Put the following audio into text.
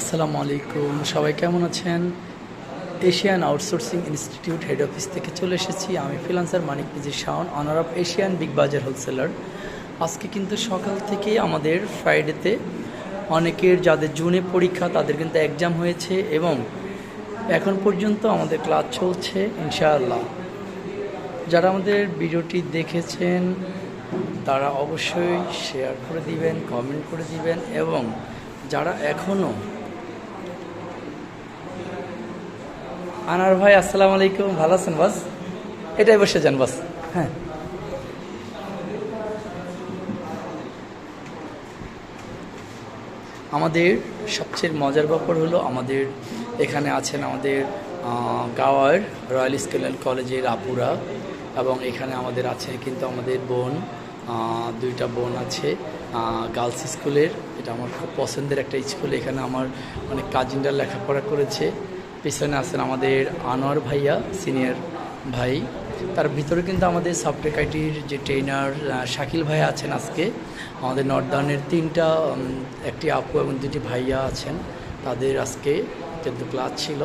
আসসালামু আলাইকুম। সবাই কেমন আছেন? Asian Outsourcing Institute head office থেকে চলে এসেছি। আমি freelancer Manik মিজির Shaon owner of Asian Big Bazar wholesaler. আজকে কিন্তু সকাল থেকেই আমাদের ফ্রাইডেতে অনেকের যাদের জুনে পরীক্ষা, তাদের কিন্তু এক্সাম হয়েছে এবং এখন পর্যন্ত আমাদের ক্লাস চলছে ইনশাআল্লাহ। যারা আমাদের ভিডিওটি দেখেছেন, তারা অবশ্যই শেয়ার করে দিবেন কমেন্ট করে দিবেন এবং যারা এখনও আনার ভাই, আসসালামু আলাইকুম। ভালো আছেন, বাস? এটাই বসে যান, বাস। হ্যাঁ। আমাদের সবচেয়ে মজার ব্যাপার হলো আমাদের এখানে আছেন আমাদের গাওয়ার রয়্যাল স্কুল অ্যান্ড কলেজের আপুরা এবং এখানে আমাদের আছে কিন্তু আমাদের বোন দুইটা বোন আছে গার্লস স্কুলের। এটা আমার খুব পছন্দের একটা স্কুল। এখানে আমার অনেক কাজিনরা লেখাপড়া করেছে। পিছনে আছেন আমাদের আনোয়ার ভাইয়া, সিনিয়র ভাই। তার ভিতরে কিন্তু আমাদের সাবটেকাইটির যে ট্রেনার শাকিল ভাই আছেন আজকে। আমাদের নর্দার্নের তিনটা একটি আপু এবং দুটি ভাইয়া আছেন। তাদের আজকে চোদ্দ ক্লাস ছিল।